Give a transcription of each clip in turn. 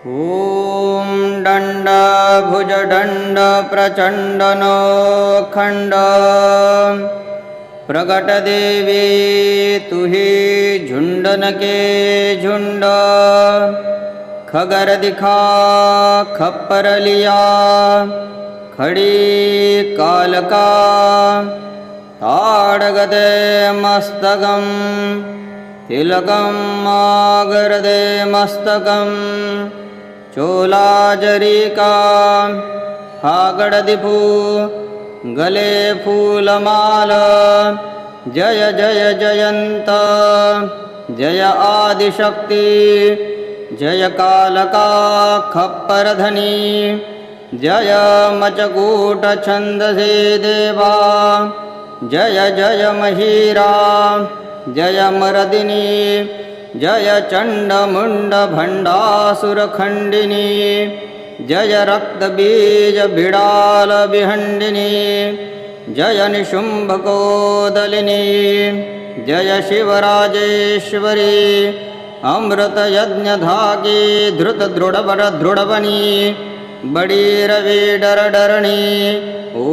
ॐ दण्ड भुज दण्ड प्रचण्डनखण्ड प्रगट देवि तुहि झुण्डन झुण्ड। खगरदिखा खपरलिया खडी कालका ताडगदे मस्तकं तिलकं मागरदे मस्तकम्। चोलाजरिका हागडदिपू गले फूलमाल जय जय जयन्त जय आदिशक्ति। जय काल कालका खप्परधनी जय मचकूट छन्दसे देवा। जय जय महीरा। जय मरदिनी। जय चण्डमुण्डभण्डासुरखण्डिनी जय रक्तबीजभिडालविहण्डिनी जय निशुम्भकोदलिनी जय शिवराजेश्वरी अमृतयज्ञधागी धृतदृढवरदृढवनी बडीरवीडरडरणी ओ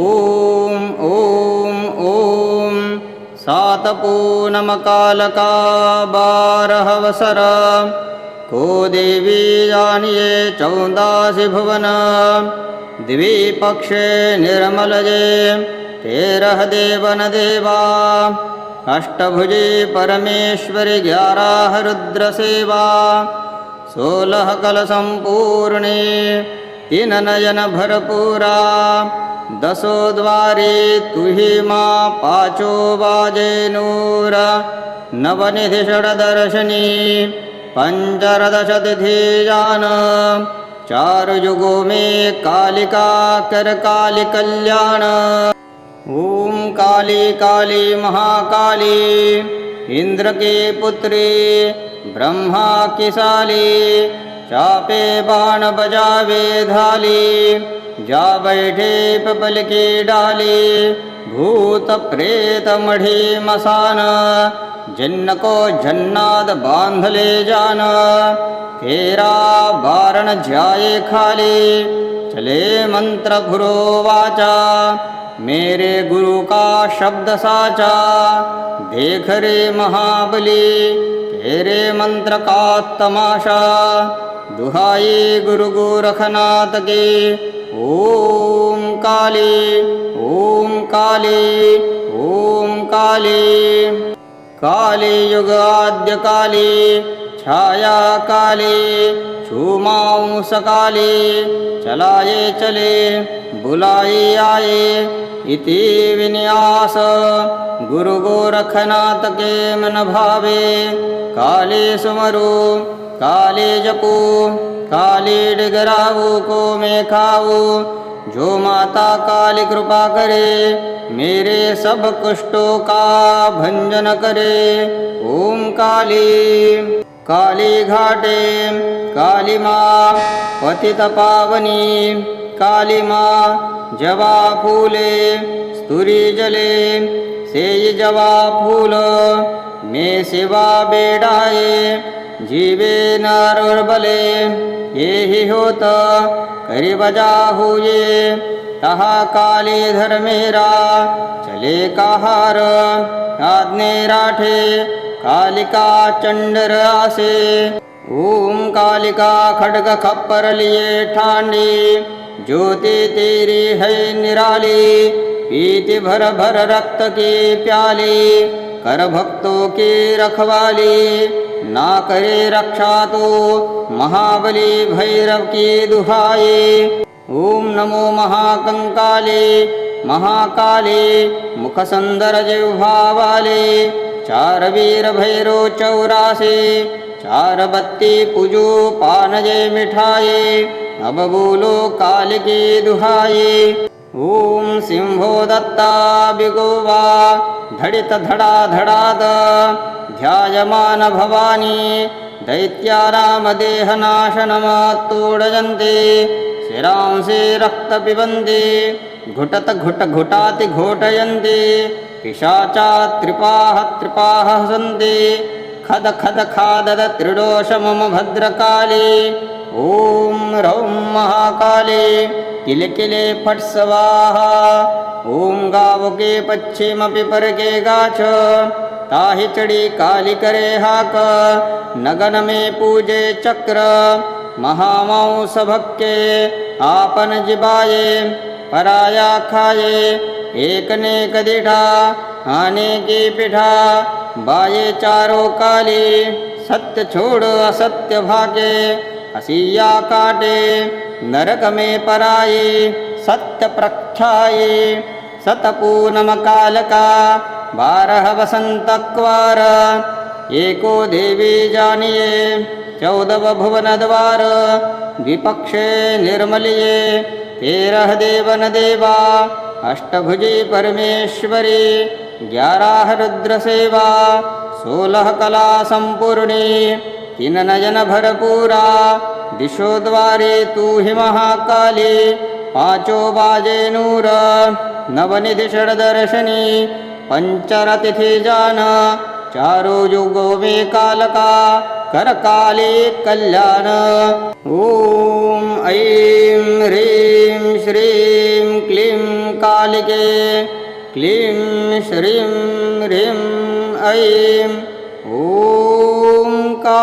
सातपूनमकालकाबारहवसर को देवी जानिये चौन्दासि भुवन। द्विपक्षे निर्मलये तेरः देवनदेवा अष्टभुजे परमेश्वरि ग्याराह रुद्रसेवा। सोलहकलसम्पूर्णे तिननयनभरपूरा भरपूरा। तीन नयन भरपूरा दसो द्वारे तुहि मा पाचो बाजे नूर। नवनिधि षडदर्शनी पञ्चरदश तिथि जान चार युगो मे कालिका कर काली कल्याण। ॐ काली काली महाकाली, इंद्र के पुत्री, ब्रह्मा की साली, चापे बाण बजावे धाली। जा बैठे पपल की डाली, भूत प्रेत मढ़ी मसान। जिन्न को जन्नाद बाँध ले जान, तेरा बारण जाए खाली। चले मंत्र भुरो वाचा, मेरे गुरु का शब्द साचा। देख रे महाबली, तेरे मंत्र का तमाशा। दुहाई गुरु गोरखनाथ की ओम काली ओम काली ओम काली। काली काली, छाया काली छूमांस काली चलाए चले, बुलाए आए, इति विन्यास। गुरु गोरखनाथ के मन भावे, काले सुमरु, काले जपू। काली डिगराऊ को मैं खाऊ। जो माता काली कृपा करे, मेरे सब कुष्टों का भंजन करे। ओम काली काली घाटे, काली माँ, पतित पावनी, काली माँ, जवा फूले स्तुरी जले, सेई जवा फूल, में सेवा बेडाए, जीवे नारुर्बले ये ही होत करी बजा हुए तहा काली धर्मेरा चले कहार। आज्ञे राठे, कालिका चंडर आसे। ओम कालिका खड़ग खप्पर लिए ठांडी। ज्योति तेरी है निराली, पीति भर भर रक्त की प्याली। कर भक्तों की रखवाली। ना करे रक्षा तो महाबली भैरव की दुहाई ओम नमो महाकंकाली, महाकाली मुख सुंदर जिह्वा वाले चार वीर भैरो चौरासी चार बत्ती पूजो पान जय मिठाई अब बोलो काल की दुहाई ओम सिंहो दत्ता बिगोवा धड़ित धड़ा धड़ाद ध्यायमान भवानी दैत्यानाम देहनाशनमात्तोडयन्ते शिरांसि रक्तपिबन्ति घुटत घुट घुटाति घोटयन्ति, पिशाचा त्रिपाः त्रिपाः सन्ति खद खद खादद त्रिडोष मम भद्रकाली, ॐ महाकाली। किलकिले फट् स्वाहा ॐ गावके पश्चिमपि परके गाछ। ताहि चढ़ी काली करे हाक। नगन में पूजे चक्र। महामांस भक्के आपन जिबाए पराया खाए एक ने कदिठा आने की पिठा। बाये चारों काली। सत्य छोड़ असत्य भागे। हसिया काटे नरक में पराए सत्य प्रख्याए सतपूनम काल का बारह वसंत क्वार एको देवी जानिए चौदव भुवन द्वार द्विपक्षे निर्मलिये तेरह देवन देवा अष्टभुजी परमेश्वरी ग्यारह रुद्र सेवा सोलह कला संपूर्णी तीन नयन भरपूरा दिशो द्वारे तू हि महाकाली पाचो बाजे नूर। नवनिधि षडदर्शनी जान। चारो युगो मे कालका करकाले कल्याण। ॐ ऐं ह्रीं श्रीं क्लीं कालिके क्लीं श्रीं ह्रीं ऐं ॐ का